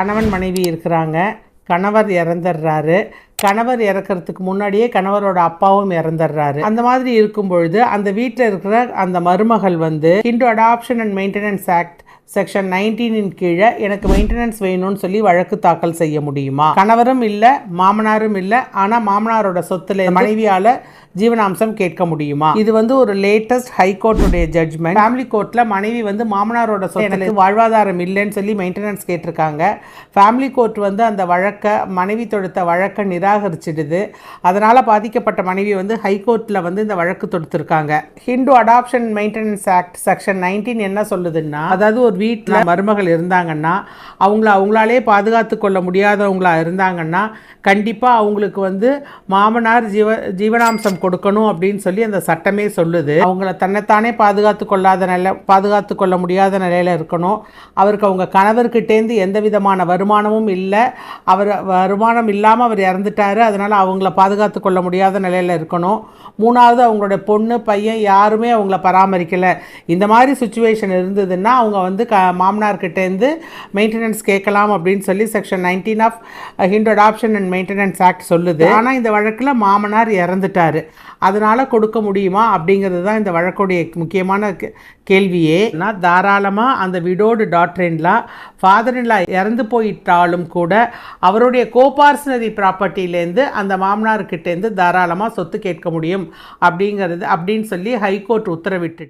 கணவன் மனைவி இருக்கிறாங்க. கணவர் இறந்துடுறாரு கணவர் இறக்கறதுக்கு முன்னாடியே கணவரோட அப்பாவும் இறந்துடுறாரு அந்த மாதிரி இருக்கும் பொழுது அந்த வீட்டில் இருக்கிற அந்த மருமகள் வந்து Hindu adoption and maintenance act section நைன்டீனின் கீழே எனக்கு மெயின்டெனன்ஸ் வேணும்னு சொல்லி வழக்கு தாக்கல் செய்ய முடியுமா? கணவரும் இல்லை மாமனாரும் இல்லை ஆனால் மாமனாரோட சொத்துல மனைவியால ஜீவனாம்சம் கேட்க முடியுமா? இது வந்து ஒரு லேட்டஸ்ட் ஹைகோர்ட்டுடைய ஜட்ஜ்மெண்ட் ஃபேமிலி கோர்ட்டில் மனைவி வந்து மாமனாரோட சொத்துல வாழ்வாதாரம் இல்லைன்னு சொல்லி மெயின்டெனன்ஸ் கேட்டிருக்காங்க. ஃபேமிலி கோர்ட் வந்து அந்த வழக்கை மனைவி தொடுத்த வழக்கை நிராகரிச்சிடுது. அதனால் பாதிக்கப்பட்ட மனைவி வந்து ஹைகோர்ட்டில் வந்து இந்த வழக்கு தொடுத்திருக்காங்க. Hindu adoption maintenance act section nineteen என்ன சொல்லுதுன்னா அதாவது ஒரு வீட்டில் மருமகள் இருந்தாங்கன்னா அவங்கள அவங்களாலே பாதுகாத்து கொள்ள முடியாதவங்களா இருந்தாங்கன்னா கண்டிப்பாக அவங்களுக்கு வந்து மாமனார் ஜீவ ஜீவனாம்சம் கொடுக்கணும் அப்படின்னு சொல்லி அந்த சட்டமே சொல்லுது. அவங்கள தன்னைத்தானே பாதுகாத்து கொள்ளாத நில பாதுகாத்து கொள்ள முடியாத நிலையில் இருக்கணும். அவருக்கு அவங்க கணவர்கிட்டேருந்து எந்த விதமான வருமானமும் இல்லை. அவர் வருமானம் இல்லாமல் அவர் இறந்துட்டார். அதனால் அவங்கள பாதுகாத்து கொள்ள முடியாத நிலையில் இருக்கணும். மூணாவது அவங்களோட பொண்ணு பையன் யாருமே அவங்கள பராமரிக்கலை. இந்த மாதிரி சுச்சுவேஷன் இருந்ததுன்னா அவங்க வந்து க மாமனார்கிட்டேருந்து மெயின்டெனன்ஸ் கேட்கலாம் அப்படின்னு சொல்லி section nineteen of Hindu adoption and maintenance act சொல்லுது. ஆனால் இந்த வழக்கில் மாமனார் இறந்துட்டாரு. அதனால் கொடுக்க முடியுமா அப்படிங்கிறது தான் இந்த வழக்குடைய முக்கியமான கே- கேள்வியே. நான் தாராளமாக அந்த விடோடு டாக்டரின்லா ஃபாதர்ன்லா இறந்து போயிட்டாலும் கூட அவருடைய கோபார்சனரி ப்ராப்பர்ட்டிலேருந்து அந்த மாமனார்கிட்டேருந்து தாராளமாக சொத்து கேட்க முடியும் அப்படிங்கிறது அப்படின்னு சொல்லி ஹைகோர்ட் உத்தரவிட்டு